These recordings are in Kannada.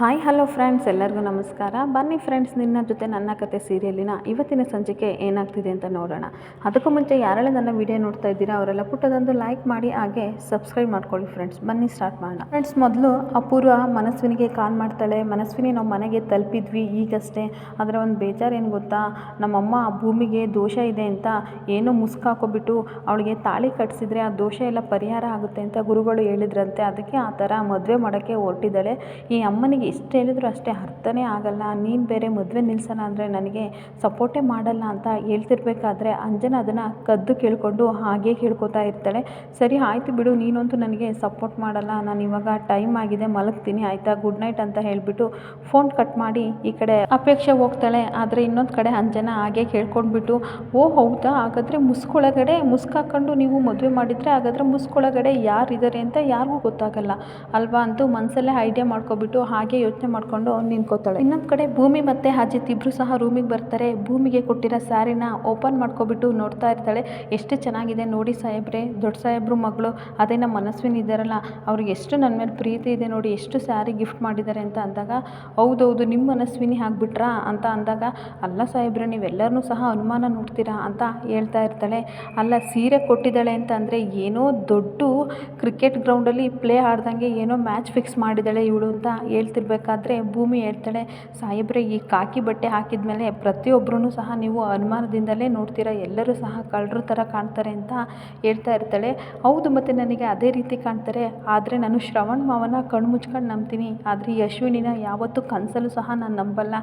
ಹಾಯ್, ಹಲೋ ಫ್ರೆಂಡ್ಸ್, ಎಲ್ಲರಿಗೂ ನಮಸ್ಕಾರ. ಬನ್ನಿ ಫ್ರೆಂಡ್ಸ್, ನಿನ್ನ ಜೊತೆ ನನ್ನ ಕತೆ ಸೀರಿಯಲಿನ ಇವತ್ತಿನ ಸಂಚಿಕೆ ಏನಾಗ್ತಿದೆ ಅಂತ ನೋಡೋಣ. ಅದಕ್ಕೂ ಮುಂಚೆ ಯಾರೆಲ್ಲ ನನ್ನ ವಿಡಿಯೋ ನೋಡ್ತಾ ಇದ್ದೀರಾ, ಅವರೆಲ್ಲ ಪುಟ್ಟದೊಂದು ಲೈಕ್ ಮಾಡಿ, ಹಾಗೆ ಸಬ್ಸ್ಕ್ರೈಬ್ ಮಾಡ್ಕೊಳ್ಳಿ ಫ್ರೆಂಡ್ಸ್. ಬನ್ನಿ ಸ್ಟಾರ್ಟ್ ಮಾಡೋಣ. ಫ್ರೆಂಡ್ಸ್, ಮೊದಲು ಅಪೂರ್ವ ಮನಸ್ವಿನಿಗೆ ಕಾಲ್ ಮಾಡ್ತಾಳೆ. ಮನಸ್ವಿನಿ ನಾವು ಮನೆಗೆ ತಲುಪಿದ್ವಿ, ಈಗಷ್ಟೇ. ಅದರ ಒಂದು ಬೇಜಾರು ಏನು ಗೊತ್ತಾ? ನಮ್ಮಮ್ಮ ಆ ಭೂಮಿಗೆ ದೋಷ ಇದೆ ಅಂತ ಏನೋ ಮುಸ್ಕು ಹಾಕೋಬಿಟ್ಟು ಅವಳಿಗೆ ತಾಳಿ ಕಟ್ಟಿಸಿದ್ರೆ ಆ ದೋಷ ಎಲ್ಲ ಪರಿಹಾರ ಆಗುತ್ತೆ ಅಂತ ಗುರುಗಳು ಹೇಳಿದ್ರಂತೆ. ಅದಕ್ಕೆ ಆ ಥರ ಮದುವೆ ಮಾಡೋಕ್ಕೆ ಹೊರಟಿದ್ದಾಳೆ. ಈ ಅಮ್ಮನಿಗೆ ಎಷ್ಟು ಹೇಳಿದ್ರು ಅಷ್ಟೇ ಅರ್ಥನೇ ಆಗಲ್ಲ. ನೀನು ಬೇರೆ ಮದುವೆ ನಿಲ್ಸೋಣ ಅಂದರೆ ನನಗೆ ಸಪೋರ್ಟೇ ಮಾಡಲ್ಲ ಅಂತ ಹೇಳ್ತಿರ್ಬೇಕಾದ್ರೆ ಅಂಜನ ಅದನ್ನು ಕದ್ದು ಕೇಳಿಕೊಂಡು ಹಾಗೇ ಕೇಳ್ಕೊತಾ ಇರ್ತಾಳೆ. ಸರಿ, ಆಯಿತು ಬಿಡು, ನೀನಂತೂ ನನಗೆ ಸಪೋರ್ಟ್ ಮಾಡಲ್ಲ. ನಾನು ಇವಾಗ ಟೈಮ್ ಆಗಿದೆ, ಮಲಗ್ತೀನಿ, ಆಯಿತಾ? ಗುಡ್ ನೈಟ್ ಅಂತ ಹೇಳಿಬಿಟ್ಟು ಫೋನ್ ಕಟ್ ಮಾಡಿ ಈ ಕಡೆ ಅಪೇಕ್ಷೆ ಹೋಗ್ತಾಳೆ. ಆದರೆ ಇನ್ನೊಂದು ಕಡೆ ಅಂಜನ ಹಾಗೆ ಕೇಳ್ಕೊಂಡ್ಬಿಟ್ಟು, ಓ, ಹೌದಾ? ಹಾಗಾದರೆ ಮುಸ್ಕೊಳಗಡೆ ಮುಸ್ಕಾಕೊಂಡು ನೀವು ಮದುವೆ ಮಾಡಿದರೆ ಹಾಗಾದರೆ ಮುಸ್ಕೊಳಗಡೆ ಯಾರಿದ್ದಾರೆ ಅಂತ ಯಾರಿಗೂ ಗೊತ್ತಾಗಲ್ಲ. ಅಲ್ವಾ? ಅಂತೂ ಮನಸ್ಸಲ್ಲೇ ಐಡಿಯಾ ಮಾಡ್ಕೊಬಿಟ್ಟು ಹಾಗೆ ಯೋಚನೆ ಮಾಡಿಕೊಂಡು ನಿಂತ್ಕೋತಾಳೆ. ಇನ್ನೊಂದು ಕಡೆ ಭೂಮಿ ಮತ್ತು ಅಜಿತ್ ಇಬ್ಬರು ಸಹ ರೂಮಿಗೆ ಬರ್ತಾರೆ. ಭೂಮಿಗೆ ಕೊಟ್ಟಿರೋ ಸ್ಯಾರಿನ ಓಪನ್ ಮಾಡ್ಕೊಬಿಟ್ಟು ನೋಡ್ತಾ ಇರ್ತಾಳೆ. ಎಷ್ಟು ಚೆನ್ನಾಗಿದೆ ನೋಡಿ ಸಾಹೇಬ್ರೆ. ದೊಡ್ಡ ಸಾಹೇಬ್ರು ಮಗಳು, ಅದೇ ನಮ್ಮ ಮನಸ್ವಿನಿ ಇದ್ದಾರಲ್ಲ ಅವ್ರಿಗೆ ಎಷ್ಟು ನನ್ನ ಮೇಲೆ ಪ್ರೀತಿ ಇದೆ ನೋಡಿ, ಎಷ್ಟು ಸ್ಯಾರಿ ಗಿಫ್ಟ್ ಮಾಡಿದ್ದಾರೆ ಅಂತ ಅಂದಾಗ, ಹೌದೌದು ನಿಮ್ಮ ಮನಸ್ವಿನಿ ಹಾಕ್ಬಿಟ್ರಾ ಅಂತ ಅಂದಾಗ, ಅಲ್ಲ ಸಾಹೇಬ್ರೆ ನೀವೆಲ್ಲರನ್ನೂ ಸಹ ಅನುಮಾನ ನೋಡ್ತೀರಾ ಅಂತ ಹೇಳ್ತಾ ಇರ್ತಾಳೆ. ಅಲ್ಲ, ಸೀರೆ ಕೊಟ್ಟಿದ್ದಾಳೆ ಅಂತ ಅಂದರೆ ಏನೋ ದೊಡ್ಡ ಕ್ರಿಕೆಟ್ ಗ್ರೌಂಡಲ್ಲಿ ಪ್ಲೇ ಆಡ್ದಂಗೆ ಏನೋ ಮ್ಯಾಚ್ ಫಿಕ್ಸ್ ಮಾಡಿದ್ದಾಳೆ ಇವಳು ಅಂತ ಹೇಳ್ತಿರ್ಬೇಕಾದ್ರೆ ಭೂಮಿ ಹೇಳ್ತಾಳೆ ಸಾಹೇಬ್ರೆ, ಈ ಕಾಕಿ ಬಟ್ಟೆ ಹಾಕಿದ ಮೇಲೆ ಪ್ರತಿಯೊಬ್ಬರೂ ಸಹ ನೀವು ಅನುಮಾನದಿಂದಲೇ ನೋಡ್ತೀರ, ಎಲ್ಲರೂ ಸಹ ಕಳ್ಳರು ಥರ ಕಾಣ್ತಾರೆ ಅಂತ ಹೇಳ್ತಾ ಇರ್ತಾಳೆ. ಹೌದು ಮತ್ತು ನನಗೆ ಅದೇ ರೀತಿ ಕಾಣ್ತಾರೆ, ಆದರೆ ನಾನು ಶ್ರವಣ್ ಮಾವನ ಕಣ್ಣು ಮುಚ್ಕೊಂಡು ನಂಬ್ತೀನಿ. ಆದರೆ ಯಶ್ವಿನಿನ ಯಾವತ್ತೂ ಕನಸಲ್ಲೂ ಸಹ ನಾನು ನಂಬಲ್ಲ.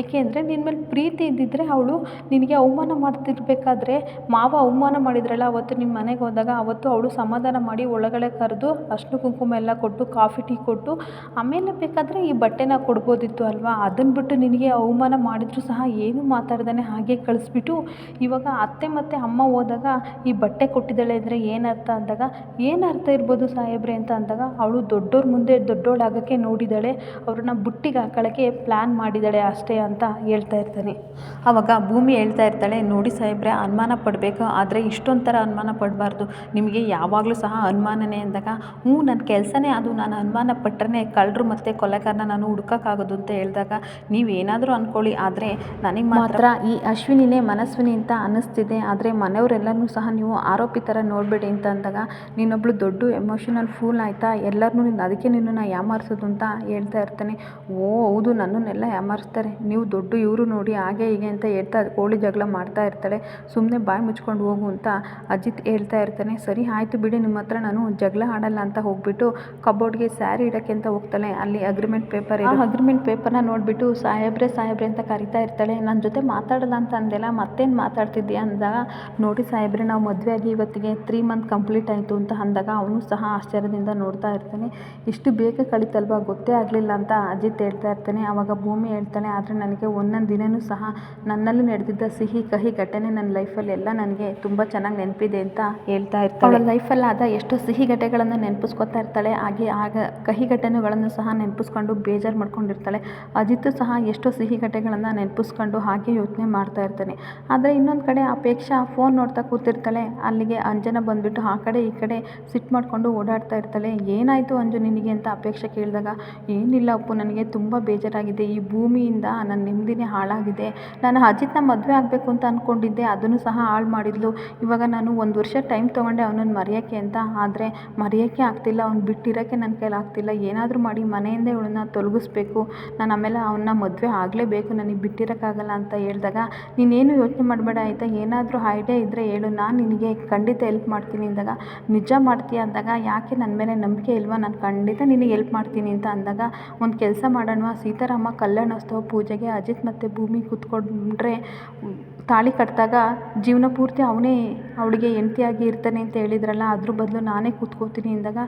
ಏಕೆ ಅಂದರೆ ನಿನ್ನ ಮೇಲೆ ಪ್ರೀತಿ ಇದ್ದಿದ್ದರೆ ಅವಳು ನಿನಗೆ ಅವಮಾನ ಮಾಡ್ತಿರ್ಬೇಕಾದ್ರೆ, ಮಾವ ಅವಮಾನ ಮಾಡಿದ್ರಲ್ಲ, ಅವತ್ತು ನಿಮ್ಮ ಮನೆಗೆ ಹೋದಾಗ ಅವತ್ತು ಅವಳು ಸಮಾಧಾನ ಮಾಡಿ ಒಳಗಡೆ ಕರೆದು ಅಷ್ಟು ಕುಂಕುಮ ಎಲ್ಲ ಕೊಟ್ಟು, ಕಾಫಿ ಟೀ ಕೊಟ್ಟು, ಆಮೇಲೆ ಬೇಕಾದರೆ ಈ ಬಟ್ಟೆನ ಕೊಡ್ಬೋದಿತ್ತು ಅಲ್ವಾ? ಅದನ್ನು ಬಿಟ್ಟು ನಿನಗೆ ಅವಮಾನ ಮಾಡಿದ್ರು ಸಹ ಏನು ಮಾತಾಡ್ದೇ ಹಾಗೆ ಕಳಿಸ್ಬಿಟ್ಟು ಇವಾಗ ಅತ್ತೆ ಮತ್ತು ಅಮ್ಮ ಹೋದಾಗ ಈ ಬಟ್ಟೆ ಕೊಟ್ಟಿದ್ದಾಳೆ ಅಂದರೆ ಏನರ್ಥ ಅಂದಾಗ, ಏನು ಅರ್ಥ ಇರ್ಬೋದು ಸಾಹೇಬ್ರೆ ಅಂತ ಅಂದಾಗ ಅವಳು ದೊಡ್ಡವ್ರ ಮುಂದೆ ದೊಡ್ಡೋಳಾಗೋಕ್ಕೆ ನೋಡಿದ್ದಾಳೆ ಅವ್ರನ್ನ ಬುಟ್ಟಿಗೆ ಹಾಕೊಳ್ಳೋಕ್ಕೆ ಪ್ಲ್ಯಾನ್ ಮಾಡಿದ್ದಾಳೆ ಅಷ್ಟೇ ಅಂತ ಹೇಳ್ತಾ ಇರ್ತಾನೆ. ಆವಾಗ ಭೂಮಿ ಹೇಳ್ತಾ ಇರ್ತಾಳೆ, ನೋಡಿ ಸಾಹೇಬ್ರೆ, ಅನುಮಾನ ಪಡಬೇಕು, ಆದರೆ ಇಷ್ಟೊಂದು ಅನುಮಾನ ಪಡಬಾರ್ದು. ನಿಮಗೆ ಯಾವಾಗಲೂ ಸಹ ಅನುಮಾನನೇ ಅಂದಾಗ, ಹ್ಞೂ ನನ್ನ ಕೆಲಸನೇ ಅದು. ನಾನು ಅನುಮಾನ ಪಟ್ಟರೆ ಕಳ್ಳರು ಮತ್ತು ನಾನು ಹುಡ್ಕೋಕ್ಕಾಗೋದು ಅಂತ ಹೇಳಿದಾಗ ನೀವೇನಾದರೂ ಅಂದ್ಕೊಳ್ಳಿ ಆದರೆ ನನಗೆ ಮಾತ್ರ ಈ ಅಶ್ವಿನಿನೇ ಮನಸ್ವಿನಿ ಅಂತ ಅನ್ನಿಸ್ತಿದೆ. ಆದರೆ ಮನೆಯವರೆಲ್ಲರೂ ಸಹ ನೀವು ಆರೋಪಿ ಥರ ನೋಡಬೇಡಿ ಅಂತ ಅಂದಾಗ ನೀನೊಬ್ಳು ದೊಡ್ಡ ಎಮೋಷನಲ್ ಫೂಲ್ ಆಯಿತಾ? ಎಲ್ಲರನ್ನೂ ನಿನ್ನ ಅದಕ್ಕೆ ನಿನ್ನನ್ನು ಯಾಮಾರಿಸೋದು ಅಂತ ಹೇಳ್ತಾ ಇರ್ತಾನೆ. ಓ, ಹೌದು, ನನ್ನನ್ನೆಲ್ಲ ಯಾಮಾರಿಸ್ತಾರೆ. ನೀವು ದೊಡ್ಡ ಇವರು ನೋಡಿ ಹಾಗೆ ಹೀಗೆ ಅಂತ ಹೇಳ್ತಾ ಕೋಳಿ ಜಗಳ ಮಾಡ್ತಾ ಇರ್ತಾಳೆ. ಸುಮ್ಮನೆ ಬಾಯಿ ಮುಚ್ಕೊಂಡು ಹೋಗು ಅಂತ ಅಜಿತ್ ಹೇಳ್ತಾ ಇರ್ತಾನೆ. ಸರಿ, ಆಯಿತು ಬಿಡಿ ನಿಮ್ಮ ಹತ್ರ ನಾನು ಜಗಳ ಆಡಲ್ಲ ಅಂತ ಹೋಗ್ಬಿಟ್ಟು ಕಬೋರ್ಡ್ಗೆ ಸ್ಯಾರಿ ಇಡೋಕ್ಕೆ ಅಂತ ಹೋಗ್ತಾಳೆ. ಅಲ್ಲಿ ಅಗ್ರಿಮೆಂಟ್ ಪೇಪರ್ ಆ ಅಗ್ರಿಮೆಂಟ್ ಪೇಪರ್ನ ನೋಡಿಬಿಟ್ಟು ಸಾಹೇಬ್ರೆ ಸಾಹೇಬ್ರೆ ಅಂತ ಕರಿತಾ ಇರ್ತಾಳೆ. ನನ್ನ ಜೊತೆ ಮಾತಾಡಲ್ಲ ಅಂತ ಅಂದೆಲ್ಲ ಮತ್ತೇನು ಮಾತಾಡ್ತಿದ್ದೀಯ ಅಂದಾಗ ನೋಡಿ ಸಾಹೇಬ್ರೆ ನಾವು ಮದುವೆ ಆಗಿ ಇವತ್ತಿಗೆ ತ್ರೀ ಮಂತ್ ಕಂಪ್ಲೀಟ್ ಆಯಿತು ಅಂತ ಅಂದಾಗ ಅವನು ಸಹ ಆಶ್ಚರ್ಯದಿಂದ ನೋಡ್ತಾ ಇರ್ತಾನೆ. ಇಷ್ಟು ಬೇಗ ಕಳಿತಲ್ವಾ? ಗೊತ್ತೇ ಆಗಲಿಲ್ಲ ಅಂತ ಅಜಿತ್ ಹೇಳ್ತಾ ಇರ್ತಾನೆ. ಆವಾಗ ಭೂಮಿ ಹೇಳ್ತಾನೆ ಆದರೆ ನನಗೆ ಒಂದೊಂದು ದಿನವೂ ಸಹ ನನ್ನಲ್ಲಿ ನಡೆದಿದ್ದ ಸಿಹಿ ಕಹಿ ಘಟನೆ ನನ್ನ ಲೈಫಲ್ಲಿ ಎಲ್ಲ ನನಗೆ ತುಂಬ ಚೆನ್ನಾಗಿ ನೆನಪಿದೆ ಅಂತ ಹೇಳ್ತಾ ಇರ್ತಾಳೆ. ಅವಳ ಲೈಫಲ್ಲಿ ಆದ ಎಷ್ಟೋ ಸಿಹಿ ಘಟನೆಗಳನ್ನು ನೆನಪಿಸ್ಕೊತಾ ಇರ್ತಾಳೆ. ಹಾಗೆ ಆಗ ಕಹಿ ಘಟನೆಗಳನ್ನು ಸಹ ನೆನಪಿಸ್ಕೊಂಡು ಬೇಜಾರು ಮಾಡ್ಕೊಂಡಿರ್ತಾಳೆ. ಅಜಿತ್ ಸಹ ಎಷ್ಟೋ ಸಿಹಿ ಘಟನೆಗಳನ್ನು ನೆನಪಿಸ್ಕೊಂಡು ಹಾಗೆ ಯೋಚನೆ ಮಾಡ್ತಾ ಇರ್ತಾನೆ. ಆದರೆ ಇನ್ನೊಂದು ಕಡೆ ಅಪೇಕ್ಷಾ ಫೋನ್ ನೋಡ್ತಾ ಕೂತಿರ್ತಾಳೆ. ಅಲ್ಲಿಗೆ ಅಂಜನ ಬಂದುಬಿಟ್ಟು ಆ ಕಡೆ ಈ ಕಡೆ ಸಿಟ್ಟು ಮಾಡಿಕೊಂಡು ಓಡಾಡ್ತಾ ಇರ್ತಾಳೆ. ಏನಾಯಿತು ಅಂಜು ನಿನಗೆ ಅಂತ ಅಪೇಕ್ಷೆ ಕೇಳಿದಾಗ, ಏನಿಲ್ಲ ಅಪ್ಪು, ನನಗೆ ತುಂಬ ಬೇಜಾರಾಗಿದೆ. ಈ ಭೂಮಿಯಿಂದ ನನ್ನ ನೆಮ್ಮದಿನೇ ಹಾಳಾಗಿದೆ. ನಾನು ಅಜಿತ್ನ ಮದುವೆ ಆಗಬೇಕು ಅಂತ ಅಂದ್ಕೊಂಡಿದ್ದೆ ಅದನ್ನು ಸಹ ಹಾಳು ಮಾಡಿದ್ಲು. ಇವಾಗ ನಾನು ಒಂದು ವರ್ಷ ಟೈಮ್ ತೊಗೊಂಡೆ ಅವನನ್ನು ಮರೆಯೋಕ್ಕೆ ಅಂತ. ಆದರೆ ಮರೆಯೋಕ್ಕೆ ಆಗ್ತಿಲ್ಲ. ಅವ್ನು ಬಿಟ್ಟಿರೋಕ್ಕೆ ನನ್ನ ಕೈಲಿ ಆಗ್ತಿಲ್ಲ ಏನಾದರೂ ಮಾಡಿ ಮನೆಯಿಂದ ಇವಳನ್ನ ತೊಲಗಿಸ್ಬೇಕು. ನಾನು ಆಮೇಲೆ ಅವನ್ನ ಮದುವೆ ಆಗಲೇಬೇಕು. ನನಗೆ ಬಿಟ್ಟಿರೋಕ್ಕಾಗಲ್ಲ ಅಂತ ಹೇಳಿದಾಗ, ನೀನೇನು ಯೋಚನೆ ಮಾಡಬೇಡ ಆಯಿತಾ? ಏನಾದರೂ ಐಡಿಯಾ ಇದ್ದರೆ ಹೇಳು. ನಾನು ನಿನಗೆ ಖಂಡಿತ ಹೆಲ್ಪ್ ಮಾಡ್ತೀನಿ ಅಂದಾಗ, ನಿಜ ಮಾಡ್ತೀಯ ಅಂದಾಗ, ಯಾಕೆ ನನ್ನ ಮೇಲೆ ನಂಬಿಕೆ ಇಲ್ವಾ? ನಾನು ಖಂಡಿತ ನಿನಗೆ ಹೆಲ್ಪ್ ಮಾಡ್ತೀನಿ ಅಂತ ಅಂದಾಗ, ಒಂದು ಕೆಲಸ ಮಾಡೋಣ ಸೀತಾರಾಮ ಕಲ್ಯಾಣೋತ್ಸವ ಪೂಜೆಗೆ ಅಜಿತ್ ಮತ್ತು ಭೂಮಿ ಕೂತ್ಕೊಂಡ್ರೆ ತಾಳಿ ಕಟ್ಟಿದಾಗ ಜೀವನ ಪೂರ್ತಿ ಅವನೇ ಅವಳಿಗೆ ಹೆಂಡ್ತಿಯಾಗಿ ಇರ್ತಾನೆ ಅಂತ ಹೇಳಿದ್ರಲ್ಲ, ಅದ್ರ ಬದಲು ನಾನೇ ಕೂತ್ಕೋತೀನಿ ಅಂದಾಗ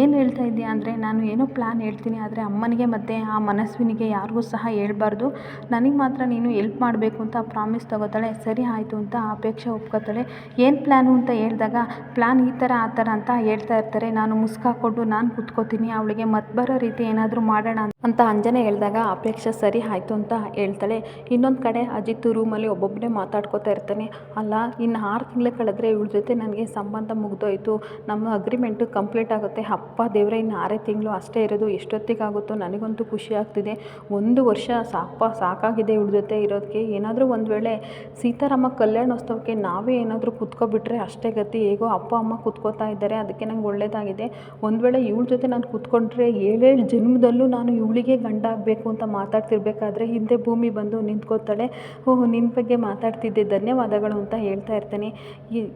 ಏನು ಹೇಳ್ತಾ ಇದ್ದೀಯ ಅಂದರೆ, ನಾನು ಏನೋ ಪ್ಲ್ಯಾನ್ ಹೇಳ್ತೀನಿ, ಆದರೆ ಅಮ್ಮನಿಗೆ ಮತ್ತು ಆ ಮನಸ್ವಿನಿಗೆ ಯಾರಿಗೂ ಸಹ ಹೇಳ್ಬಾರ್ದು. ನನಗೆ ಮಾತ್ರ ನೀನು ಎಲ್ಪ್ ಮಾಡಬೇಕು ಅಂತ ಪ್ರಾಮಿಸ್ ತಗೋತಾಳೆ, ಸರಿ ಆಯಿತು ಅಂತ ಅಪೇಕ್ಷೆ ಒಪ್ಕೋತಾಳೆ. ಏನು ಪ್ಲ್ಯಾನು ಅಂತ ಹೇಳಿದಾಗ ಪ್ಲ್ಯಾನ್ ಈ ಥರ ಆ ಥರ ಅಂತ ಹೇಳ್ತಾ ಇರ್ತಾರೆ. ನಾನು ಮುಸ್ಕಾಕೊಂಡು ನಾನು ಕೂತ್ಕೋತೀನಿ, ಅವಳಿಗೆ ಮತ್ತೆ ಬರೋ ರೀತಿ ಏನಾದರೂ ಮಾಡೋಣ ಅಂತ ಅಂಜನೆ ಹೇಳಿದಾಗ ಅಪೇಕ್ಷೆ ಸರಿ ಆಯಿತು ಅಂತ ಹೇಳ್ತಾಳೆ. ಇನ್ನೊಂದು ಕಡೆ ಅಜಿತ್ ರೂಮಲ್ಲಿ ಒಬ್ಬೊಬ್ಬನೇ ಮಾತಾಡ್ಕೋತಾ ಇರ್ತಾನೆ. ಅಲ್ಲ ಇನ್ನು ಆರು ತಿಂಗಳು ಕಳೆದ ಮಾಡಿದ್ರೆ ಇವಳ ಜೊತೆ ನನಗೆ ಸಂಬಂಧ ಮುಗಿದೋಯ್ತು. ನಮ್ಮ ಅಗ್ರಿಮೆಂಟು ಕಂಪ್ಲೀಟ್ ಆಗುತ್ತೆ. ಅಪ್ಪ ದೇವರೇ ಇನ್ನು ಆರೇ ತಿಂಗಳು ಅಷ್ಟೇ ಇರೋದು. ಎಷ್ಟೊತ್ತಿಗಾಗುತ್ತೋ ನನಗಂತೂ ಖುಷಿ ಆಗ್ತಿದೆ. ಒಂದು ವರ್ಷ ಸಾಕಪ್ಪ ಸಾಕಾಗಿದೆ ಇವಳ ಜೊತೆ ಇರೋದಕ್ಕೆ ಏನಾದರೂ ಒಂದು ವೇಳೆ ಸೀತಾರಾಮ ಕಲ್ಯಾಣೋತ್ಸವಕ್ಕೆ ನಾವೇ ಏನಾದರೂ ಕೂತ್ಕೊಬಿಟ್ರೆ ಅಷ್ಟೇ ಗತಿ. ಹೇಗೋ ಅಪ್ಪ, ಅಮ್ಮ ಕೂತ್ಕೋತಾ ಇದ್ದಾರೆ. ಅದಕ್ಕೆ ನಂಗೆ ಒಳ್ಳೆಯದಾಗಿದೆ ಒಂದು ವೇಳೆ ಇವಳ ಜೊತೆ ನಾನು ಕೂತ್ಕೊಂಡ್ರೆ ಏಳೇಳು ಜನ್ಮದಲ್ಲೂ ನಾನು ಇವಳಿಗೆ ಗಂಡ ಆಗಬೇಕು ಅಂತ ಮಾತಾಡ್ತಿರ್ಬೇಕಾದ್ರೆ ಹಿಂದೆ ಭೂಮಿ ಬಂದು ನಿಂತ್ಕೋತಾಳೆ. ಓಹ್ ನಿನ್ನ ಬಗ್ಗೆ ಮಾತಾಡ್ತಿದ್ದೆ. ಧನ್ಯವಾದಗಳು ಅಂತ ಹೇಳ್ತಾ ಇರ್ತೇನೆ.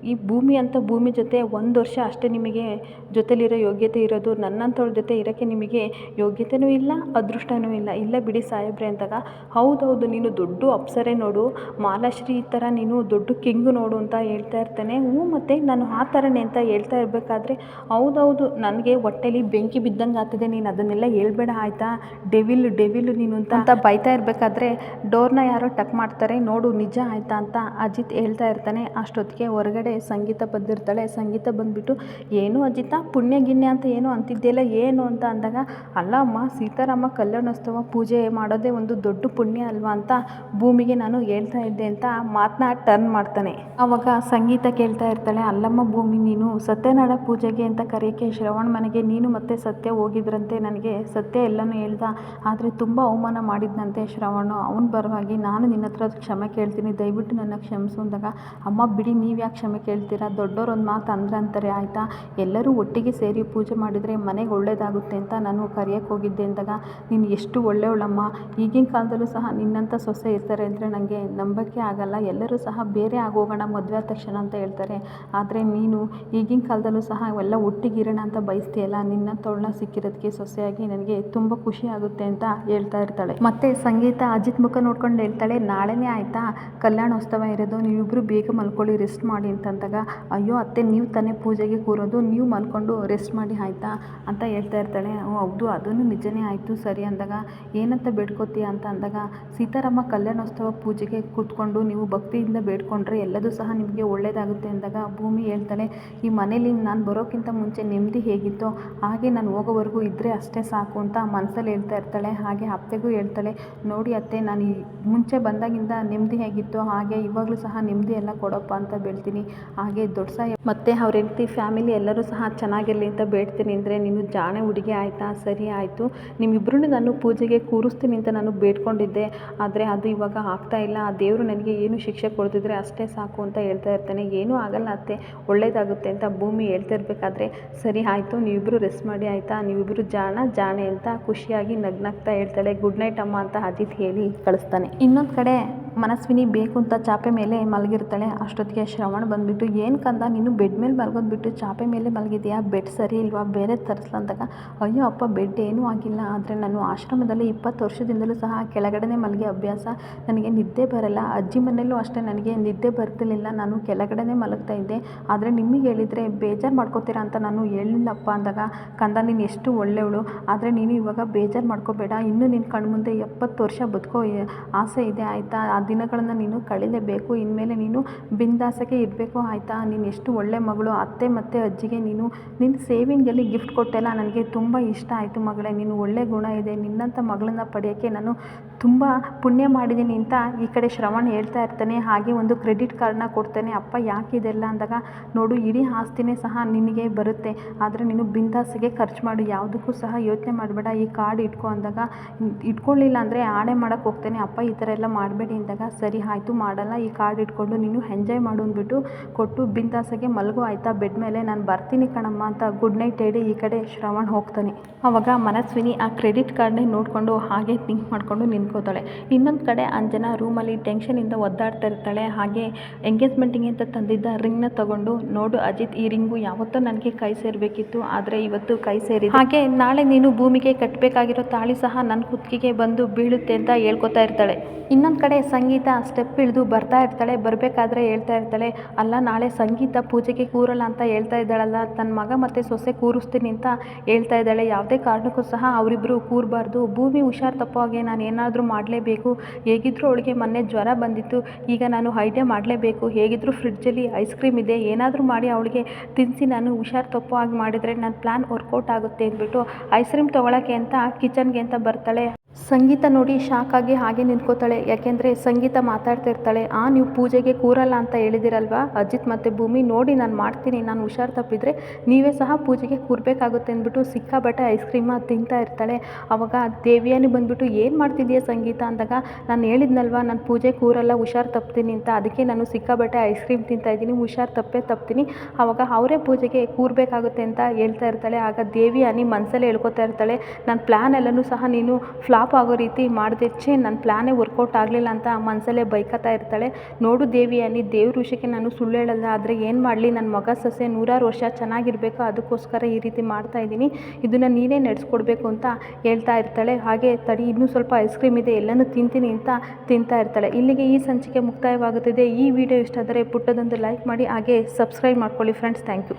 ಈ ಭೂಮಿ ಅಂತ ಭೂಮಿ ಜೊತೆ ಒಂದು ವರ್ಷ ಅಷ್ಟೇ ನಿಮಗೆ ಜೊತೆಲಿರೋ ಯೋಗ್ಯತೆ ಇರೋದು. ನನ್ನಂಥವ್ರ ಜೊತೆ ಇರೋಕ್ಕೆ ನಿಮಗೆ ಯೋಗ್ಯತೆಯೂ ಇಲ್ಲ ಅದೃಷ್ಟವೂ ಇಲ್ಲ. ಇಲ್ಲ ಬಿಡಿ ಸಾಹೇಬ್ರೆ ಅಂದಾಗ, ಹೌದೌದು, ನೀನು ದೊಡ್ಡ ಅಪ್ಸರೆ ನೋಡು. ಮಾಲಾಶ್ರೀ ಈ ಥರ ನೀನು ದೊಡ್ಡ ಕಿಂಗು ನೋಡು ಅಂತ ಹೇಳ್ತಾ ಇರ್ತಾನೆ. ಹ್ಞೂ ಮತ್ತು, ನಾನು ಆ ಥರನೇ ಅಂತ ಹೇಳ್ತಾ ಇರಬೇಕಾದ್ರೆ, ಹೌದೌದು, ನನಗೆ ಹೊಟ್ಟೆಲಿ ಬೆಂಕಿ ಬಿದ್ದಂಗೆ ಆಗ್ತಿದೆ. ನೀನು ಅದನ್ನೆಲ್ಲ ಹೇಳ್ಬೇಡ, ಆಯಿತಾ? ಡೆವಿಲ್ ಡೆವಿಲ್ ನೀನು ಅಂತ. ಅಂತ ಬೈತಾ ಇರಬೇಕಾದ್ರೆ, ಡೋರ್ನ ಯಾರೋ ಟಕ್ ಮಾಡ್ತಾರೆ. ನೋಡು, ನಿಜ ಆಯಿತಾ ಅಂತ ಅಜಿತ್ ಹೇಳ್ತಾ ಇರ್ತಾನೆ. ಅಷ್ಟೊತ್ತಿಗೆ ಹೊರಗಡೆ ಸಂಗೀತ ಬಂದಿರ್ತಾಳೆ ಸಂಗೀತ ಬಂದುಬಿಟ್ಟು, ಏನು ಅಜಿತ, ಪುಣ್ಯ ಗಿಣ್ಯ ಅಂತ ಏನು ಅಂತಿದ್ದೆಲ್ಲ ಏನು ಅಂತ ಅಂದಾಗ ಅಲ್ಲ ಅಮ್ಮ ಸೀತಾರಾಮ ಕಲ್ಯಾಣೋತ್ಸವ ಪೂಜೆ ಮಾಡೋದೇ ಒಂದು ದೊಡ್ಡ ಪುಣ್ಯ ಅಲ್ವಾ ಅಂತ ಭೂಮಿಗೆ ನಾನು ಹೇಳ್ತಾ ಇದ್ದೆ ಅಂತ ಮಾತನ್ನ ಟರ್ನ್ ಮಾಡ್ತಾನೆ. ಆವಾಗ ಸಂಗೀತ ಕೇಳ್ತಾ ಇರ್ತಾಳೆ, ಅಲ್ಲಮ್ಮ ಭೂಮಿ, ನೀನು ಸತ್ಯನಾಡ ಪೂಜೆಗೆ ಅಂತ ಕರೆಯೋಕ್ಕೆ ಶ್ರವಣ ಮನೆಗೆ, ನೀನು ಮತ್ತೆ ಸತ್ಯ ಹೋಗಿದ್ರಂತೆ ನನಗೆ, ಸತ್ಯ ಎಲ್ಲನೂ ಹೇಳ್ದ, ಆದರೆ ತುಂಬ ಅವಮಾನ ಮಾಡಿದ್ನಂತೆ ಶ್ರವಣ. ಅವನ ಪರವಾಗಿ ನಾನು ನಿನ್ನ ಹತ್ರ ಕ್ಷಮೆ ಕೇಳ್ತೀನಿ, ದಯವಿಟ್ಟು ನನ್ನ ಕ್ಷಮಿಸು ಅಂದಾಗ, ಅಮ್ಮ ಬಿಡಿ ನೀವು ಯಾಕೆ ಕ್ಷಮೆ ಕೇಳ್ತೀರಾ? ದೊಡ್ಡವ್ರು ಒಂದು ಮಾತು ಅಂದ್ರೆ ಅಂತಾರೆ, ಆಯಿತಾ? ಎಲ್ಲರೂ ಒಟ್ಟಿಗೆ ಸೇರಿ ಪೂಜೆ ಮಾಡಿದರೆ ಮನೆಗೆ ಒಳ್ಳೇದಾಗುತ್ತೆ ಅಂತ ನಾನು ಕರೆಯೋಕ್ಕೆ ಹೋಗಿದ್ದೆ ಅಂದಾಗ, ನೀನು ಎಷ್ಟು ಒಳ್ಳೆಯವಳಮ್ಮ? ಈಗಿನ ಕಾಲದಲ್ಲೂ ಸಹ ನಿನ್ನಂಥ ಸೊಸೆ ಇರ್ತಾರೆ ಅಂದರೆ ನನಗೆ ನಂಬಕ್ಕೆ ಆಗಲ್ಲ. ಎಲ್ಲರೂ ಸಹ ಬೇರೆ ಆಗೋಗೋಣ, ಮದುವೆ ಆದ ತಕ್ಷಣ ಅಂತ ಹೇಳ್ತಾರೆ. ಆದರೆ ನೀನು ಈಗಿನ ಕಾಲದಲ್ಲೂ ಸಹ ಎಲ್ಲ ಒಟ್ಟಿಗಿರೋಣ ಅಂತ ಬಯಸ್ತೀಯಲ್ಲ? ನಿನ್ನಂಥವಳನ್ನ ಸಿಕ್ಕಿರೋದಕ್ಕೆ ಸೊಸೆಯಾಗಿ ನನಗೆ ತುಂಬ ಖುಷಿ ಆಗುತ್ತೆ ಅಂತ ಹೇಳ್ತಾ ಇರ್ತಾಳೆ. ಮತ್ತು ಸಂಗೀತ ಅಜಿತ್ ಮುಖ ನೋಡ್ಕೊಂಡು ಹೇಳ್ತಾಳೆ, ನಾಳೆನೇ ಆಯಿತಾ? ಕಲ್ಯಾಣೋತ್ಸವ ಇರೋದು ನೀವಿಬ್ಬರು ಬೇಗ ಮಲ್ಕೊಳ್ಳಿ, ರೆಸ್ಟ್ ಮಾಡಿ ಅಂತಂದಾಗ, ಅಯ್ಯೋ ಅತ್ತೆ, ನೀವು ತಾನೇ ಪೂಜೆಗೆ ಕೂರೋದು, ನೀವು ಮಲ್ಕೊಂಡು ರೆಸ್ಟ್ ಮಾಡಿ ಆಯ್ತಾ? ಅಂತ ಹೇಳ್ತಾ ಇರ್ತಾಳೆ. ಓ, ಹೌದು ಅದನ್ನು ನಿಜನೇ ಆಯಿತು, ಸರಿ, ಅಂದಾಗ, ಏನಂತ ಬೇಡ್ಕೋತೀಯ? ಅಂತ ಅಂದಾಗ, ಸೀತಾರಾಮ ಕಲ್ಯಾಣೋತ್ಸವ ಪೂಜೆಗೆ ಕೂತ್ಕೊಂಡು ನೀವು ಭಕ್ತಿಯಿಂದ ಬೇಡ್ಕೊಂಡ್ರೆ ಎಲ್ಲದೂ ಸಹ ನಿಮಗೆ ಒಳ್ಳೆಯದಾಗುತ್ತೆ ಅಂದಾಗ ಭೂಮಿ ಹೇಳ್ತಾಳೆ. ಈ ಮನೇಲಿ ನಾನು ಬರೋಕ್ಕಿಂತ ಮುಂಚೆ ನೆಮ್ಮದಿ ಹೇಗಿತ್ತೋ, ಹಾಗೆ ನಾನು ಹೋಗೋವರೆಗೂ ಇದ್ದರೆ ಅಷ್ಟೇ ಸಾಕು, ಅಂತ ಮನಸ್ಸಲ್ಲಿ ಹೇಳ್ತಾ ಇರ್ತಾಳೆ. ಹಾಗೆ ಅತ್ತೆಗೂ ಹೇಳ್ತಾಳೆ, ನೋಡಿ ಅತ್ತೆ, ನಾನು ಮುಂಚೆ ಬಂದಾಗಿಂದ ನೆಮ್ಮದಿ ಹೇಗಿತ್ತೋ, ಹಾಗೆ ಇವಾಗಲೂ ಸಹ ನೆಮ್ಮದಿ ಎಲ್ಲ ಕೊಡಪ್ಪ ಅಂತ ಬೇಡ್ತೀನಿ ಹಾಗೆ ದೊಡ್ಡ ಸಾಹೇಬ್ ಮತ್ತು ಅವ್ರ ಹೆಂಡತಿ ಫ್ಯಾಮಿಲಿ ಎಲ್ಲರೂ ಸಹ ಚೆನ್ನಾಗಿರಲಿ ಅಂತ ಬೇಡ್ತೀನಿ ಅಂದರೆ ನೀನು ಜಾಣೆ ಹುಡುಗಿ ಆಯಿತಾ? ಸರಿ ಆಯಿತು. ನಿಮ್ಮಿಬ್ಬರನ್ನು ನಾನು ಪೂಜೆಗೆ ಕೂರಿಸ್ತೀನಿ ಅಂತ ನಾನು ಬೇಡ್ಕೊಂಡಿದ್ದೆ. ಆದರೆ ಅದು ಇವಾಗ ಆಗ್ತಾ ಇಲ್ಲ. ಆ ದೇವರು ನನಗೆ ಏನು ಶಿಕ್ಷೆ ಕೊಡ್ತಿದ್ರೆ ಅಷ್ಟೇ ಸಾಕು ಅಂತ ಹೇಳ್ತಾ ಇರ್ತಾನೆ. ಏನೂ ಆಗಲ್ಲ ಅತ್ತೆ. ಒಳ್ಳೇದಾಗುತ್ತೆ ಅಂತ ಭೂಮಿ ಹೇಳ್ತಾ ಇರಬೇಕಾದ್ರೆ ಸರಿ ಆಯಿತು. ನೀವಿಬ್ಬರು ರೆಸ್ಟ್ ಮಾಡಿ ಆಯಿತಾ? ನೀವಿಬ್ಬರು ಜಾಣ, ಜಾಣೆ ಅಂತ ಖುಷಿಯಾಗಿ ನಗ್ನಗ್ತಾ ಹೇಳ್ತಾಳೆ. ಗುಡ್ ನೈಟ್ ಅಮ್ಮ ಅಂತ ಅಜಿತ್ ಹೇಳಿ ಕಳಿಸ್ತಾನೆ. ಇನ್ನೊಂದು ಕಡೆ ಮನಸ್ವಿನಿ ಬೇಕು ಅಂತ ಚಾಪೆ ಮೇಲೆ ಮಲಗಿರ್ತಾಳೆ. ಅಷ್ಟೊತ್ತಿಗೆ ಶ್ರವಣ್ ಬಂದುಬಿಟ್ಟು, ಏನು ಕಂದ, ನೀನು ಬೆಡ್ ಮೇಲೆ ಮಲ್ಗೋದು ಬಿಟ್ಟು ಚಾಪೆ ಮೇಲೆ ಮಲಗಿದೆಯಾ? ಬೆಡ್ ಸರಿ ಇಲ್ವಾ? ಬೇರೆ ತರಿಸ್ಲ ಅಂದಾಗ ಅಯ್ಯೋ ಅಪ್ಪ, ಬೆಡ್ ಏನೂ ಆಗಿಲ್ಲ. ಆದರೆ ನಾನು ಆಶ್ರಮದಲ್ಲಿ ಇಪ್ಪತ್ತು ವರ್ಷದಿಂದಲೂ ಸಹ ಕೆಳಗಡೆನೇ ಮಲಗಿ ಅಭ್ಯಾಸ. ನನಗೆ ನಿದ್ದೆ ಬರಲ್ಲ. ಅಜ್ಜಿ ಮನೆಯಲ್ಲೂ ಅಷ್ಟೇ. ನನಗೆ ನಿದ್ದೆ ಬರ್ತಿರ್ಲಿಲ್ಲ. ನಾನು ಕೆಳಗಡೆನೇ ಮಲಗ್ತಾ ಇದ್ದೆ. ಆದರೆ ನಿಮಗೆ ಹೇಳಿದರೆ ಬೇಜಾರು ಮಾಡ್ಕೋತೀರಾ ಅಂತ ನಾನು ಹೇಳಿಲ್ಲಪ್ಪ ಅಂದಾಗ, ಕಂದ, ನೀನು ಎಷ್ಟು ಒಳ್ಳೆಯವಳು ಆದರೆ ನೀನು ಇವಾಗ ಬೇಜಾರು ಮಾಡ್ಕೋಬೇಡ. ಇನ್ನೂ ನಿನ್ನ ಕಣ್ಮುಂದೆ ಎಪ್ಪತ್ತು ವರ್ಷ ಬದುಕೋ ಆಸೆ ಇದೆ. ಆಯಿತಾ? ದಿನಗಳನ್ನು ನೀನು ಕಳೀಲೇಬೇಕು. ಇನ್ಮೇಲೆ ನೀನು ಬಿಂದಾಸಕ್ಕೆ ಇರಬೇಕು. ಆಯಿತಾ? ನೀನು ಎಷ್ಟು ಒಳ್ಳೆ ಮಗಳು, ಅತ್ತೆ ಮತ್ತು ಅಜ್ಜಿಗೆ ನೀನು ನಿನ್ನ ಸೇವಿಂಗಲ್ಲಿ ಗಿಫ್ಟ್ ಕೊಟ್ಟೆಲ್ಲ ನನಗೆ ತುಂಬ ಇಷ್ಟ ಆಯಿತು ಮಗಳೇ. ನೀನು ಒಳ್ಳೆ ಗುಣ ಇದೆ. ನಿನ್ನಂಥ ಮಗಳನ್ನ ಪಡೆಯೋಕ್ಕೆ ನಾನು ತುಂಬ ಪುಣ್ಯ ಮಾಡಿದ್ದೀನಿ ಅಂತ ಈ ಕಡೆ ಶ್ರವಣ್ ಹೇಳ್ತಾ ಇರ್ತಾನೆ. ಹಾಗೆ ಒಂದು ಕ್ರೆಡಿಟ್ ಕಾರ್ಡ್ನ ಕೊಡ್ತಾನೆ. ಅಪ್ಪ, ಯಾಕೆ ಇದೆಲ್ಲ? ಅಂದಾಗ, ನೋಡು, ಇಡೀ ಆಸ್ತಿನೇ ಸಹ ನಿನಗೆ ಬರುತ್ತೆ. ಆದರೆ ನೀನು ಬಿಂದಾಸಿಗೆ ಖರ್ಚು ಮಾಡು. ಯಾವುದಕ್ಕೂ ಸಹ ಯೋಚನೆ ಮಾಡಬೇಡ. ಈ ಕಾರ್ಡ್ ಇಟ್ಕೊ ಅಂದಾಗ, ಇಟ್ಕೊಳ್ಳಿಲ್ಲ ಅಂದರೆ ಆಣೆ ಮಾಡೋಕ್ಕೆ ಹೋಗ್ತೇನೆ. ಅಪ್ಪ, ಈ ಥರ ಎಲ್ಲ ಮಾಡಬೇಡಿ ಅಂದಾಗ ಸರಿ, ಆಯಿತು, ಮಾಡಲ್ಲ, ಈ ಕಾರ್ಡ್ ಇಟ್ಕೊಂಡು ನೀನು ಎಂಜಾಯ್ ಮಾಡು ಅಂದ್ಬಿಟ್ಟು ಕೊಟ್ಟು ಬಿಂದಾಸಾಗೆ ಮಲಗು ಆಯಿತಾ? ಬೆಡ್ ಮೇಲೆ ನಾನು ಬರ್ತೀನಿ ಕಣಮ್ಮ ಅಂತ ಗುಡ್ ನೈಟ್ ಹೇಳಿ ಈ ಕಡೆ ಶ್ರವಣ್ ಹೋಗ್ತಾನೆ. ಅವಾಗ ಮನಸ್ವಿನಿ ಆ ಕ್ರೆಡಿಟ್ ಕಾರ್ಡ್ನೇ ನೋಡಿಕೊಂಡು ಹಾಗೆ ಥಿಂಕ್ ಮಾಡಿಕೊಂಡು ನಿಂತ್ಕೋತಾಳೆ. ಇನ್ನೊಂದು ಕಡೆ ಅಂಜನ ರೂಮಲ್ಲಿ ಟೆನ್ಷನಿಂದ ಒದ್ದಾಡ್ತಾ ಇರ್ತಾಳೆ. ಹಾಗೆ ಎಂಗೇಜ್ಮೆಂಟಿಗೆ ಅಂತ ತಂದಿದ್ದ ರಿಂಗ್ನ ತಗೊಂಡು, ನೋಡು ಅಜಿತ್, ಈ ರಿಂಗು ಯಾವತ್ತೋ ನನಗೆ ಕೈ ಸೇರಬೇಕಿತ್ತು, ಆದರೆ ಇವತ್ತು ಕೈ ಸೇರಿ ಹಾಗೆ ನಾಳೆ ನೀನು ಭೂಮಿಗೆ ಕಟ್ಟಬೇಕಾಗಿರೋ ತಾಳಿ ಸಹ ನನ್ನ ಕುತ್ತಿಗೆ ಬಂದು ಬೀಳುತ್ತೆ ಅಂತ ಹೇಳ್ಕೊತಾ ಇರ್ತಾಳೆ. ಇನ್ನೊಂದು ಕಡೆ ಸಂಗೀತ ಸ್ಟೆಪ್ ಇಳಿದು ಬರ್ತಾ ಇರ್ತಾಳೆ, ಬರಬೇಕಾದ್ರೆ ಹೇಳ್ತಾ ಇರ್ತಾಳೆ, ಅಲ್ಲ, ನಾಳೆ ಸಂಗೀತ ಪೂಜೆಗೆ ಕೂರಲ್ಲ ಅಂತ ಹೇಳ್ತಾ ಇದ್ದಾಳಲ್ಲ, ತನ್ನ ಮಗ ಮತ್ತು ಸೊಸೆ ಕೂರಿಸ್ತೀನಿ ಅಂತ ಹೇಳ್ತಾ ಇದ್ದಾಳೆ, ಯಾವುದೇ ಕಾರಣಕ್ಕೂ ಸಹ ಅವರಿಬ್ಬರು ಕೂರಬಾರ್ದು, ಭೂಮಿ ಹುಷಾರು ತಪ್ಪುವಾಗೆ ನಾನು ಏನಾದರೂ ಮಾಡಲೇಬೇಕು, ಹೇಗಿದ್ರೂ ಅವಳಿಗೆ ಮೊನ್ನೆ ಜ್ವರ ಬಂದಿತ್ತು, ಈಗ ನಾನು ಐಡಿಯಾ ಮಾಡಲೇಬೇಕು ಹೇಗಿದ್ದರೂ ಫ್ರಿಡ್ಜಲ್ಲಿ ಐಸ್ ಕ್ರೀಮ್ ಇದೆ, ಏನಾದರೂ ಮಾಡಿ ಅವಳಿಗೆ ತಿನ್ನಿಸಿ ನಾನು ಹುಷಾರು ತಪ್ಪು ಆಗಿ ಮಾಡಿದರೆ ನನ್ನ ಪ್ಲ್ಯಾನ್ ವರ್ಕೌಟ್ ಆಗುತ್ತೆ, ಅಂದ್ಬಿಟ್ಟು ಐಸ್ ಕ್ರೀಮ್ ತೊಗೊಳಕ್ಕೆ ಅಂತ ಕಿಚನ್ಗೆ ಅಂತ ಬರ್ತಾಳೆ. ಸಂಗೀತ ನೋಡಿ ಶಾಕ್ ಆಗಿ ಹಾಗೆ ನಿಂತ್ಕೋತಾಳೆ. ಯಾಕೆಂದರೆ ಸಂಗೀತ ಮಾತಾಡ್ತಾ ಇರ್ತಾಳೆ. ಆ, ನೀವು ಪೂಜೆಗೆ ಕೂರಲ್ಲ ಅಂತ ಹೇಳಿದಿರಲ್ವಾ? ಅಜಿತ್ ಮತ್ತು ಭೂಮಿ, ನೋಡಿ ನಾನು ಮಾಡ್ತೀನಿ. ನಾನು ಹುಷಾರು ತಪ್ಪಿದರೆ ನೀವೇ ಸಹ ಪೂಜೆಗೆ ಕೂರಬೇಕಾಗುತ್ತೆ ಅಂದ್ಬಿಟ್ಟು ಸಿಕ್ಕಾಬಟ್ಟೆ ಐಸ್ ಕ್ರೀಮ ತಿಂತಾ ಇರ್ತಾಳೆ. ಅವಾಗ ದೇವಿಯಾನಿ ಬಂದ್ಬಿಟ್ಟು, ಏನು ಮಾಡ್ತಿದ್ದೀಯ ಸಂಗೀತ? ಅಂದಾಗ, ನಾನು ಹೇಳಿದ್ನಲ್ವ, ನಾನು ಪೂಜೆ ಕೂರಲ್ಲ, ಹುಷಾರು ತಪ್ತೀನಿ ಅಂತ. ಅದಕ್ಕೆ ನಾನು ಸಿಕ್ಕಾಬಟ್ಟೆ ಐಸ್ ಕ್ರೀಮ್ ತಿಂತಾ ಇದ್ದೀನಿ, ಹುಷಾರು ತಪ್ಪೇ ತಪ್ತೀನಿ. ಆವಾಗ ಅವರೇ ಪೂಜೆಗೆ ಕೂರಬೇಕಾಗುತ್ತೆ ಅಂತ ಹೇಳ್ತಾ ಇರ್ತಾಳೆ. ಆಗ ದೇವಿಯಾನಿ ಮನಸ್ಸಲ್ಲೇ ಹೇಳ್ಕೊತಾ ಇರ್ತಾಳೆ ನನ್ನ ಪ್ಲ್ಯಾನ್ ಎಲ್ಲನೂ ಸಹ ನೀನು ಫ್ಲಾಪ್ ಆಗೋ ರೀತಿ ಮಾಡಿದೆ, ಛೇ ನನ್ನ ಪ್ಲ್ಯಾನೇ ವರ್ಕೌಟ್ ಆಗಲಿಲ್ಲ ಅಂತ ಮನಸಲ್ಲೇ ಬೈಕತ್ತಾ ಇರ್ತಾಳೆ. ನೋಡು ದೇವಿ ಅಲ್ಲಿ ದೇವ್ರ ವಿಷಯಕ್ಕೆ ನಾನು ಸುಳ್ಳು ಹೇಳಲ್ಲ, ಆದರೆ ಏನು ಮಾಡಲಿ ನನ್ನ ಮಗ ಸೊಸೆ ನೂರಾರು ವರ್ಷ ಚೆನ್ನಾಗಿರಬೇಕು, ಅದಕ್ಕೋಸ್ಕರ ಈ ರೀತಿ ಮಾಡ್ತಾ ಇದ್ದೀನಿ. ಇದನ್ನು ನೀನೇ ನಡೆಸ್ಕೊಡ್ಬೇಕು ಅಂತ ಹೇಳ್ತಾ ಇರ್ತಾಳೆ. ಹಾಗೆ ತಡಿ, ಇನ್ನೂ ಸ್ವಲ್ಪ ಐಸ್ ಕ್ರೀಮ್ ಇದೆ, ಎಲ್ಲನೂ ತಿಂತೀನಿ ಅಂತ ತಿಂತಾ ಇರ್ತಾಳೆ. ಇಲ್ಲಿಗೆ ಈ ಸಂಚಿಕೆ ಮುಕ್ತಾಯವಾಗುತ್ತಿದೆ. ಈ ವಿಡಿಯೋ ಇಷ್ಟ ಆದರೆ ಪುಟ್ಟದೊಂದು ಲೈಕ್ ಮಾಡಿ, ಹಾಗೆ ಸಬ್ಸ್ಕ್ರೈಬ್ ಮಾಡ್ಕೊಳ್ಳಿ ಫ್ರೆಂಡ್ಸ್ ಥ್ಯಾಂಕ್ ಯು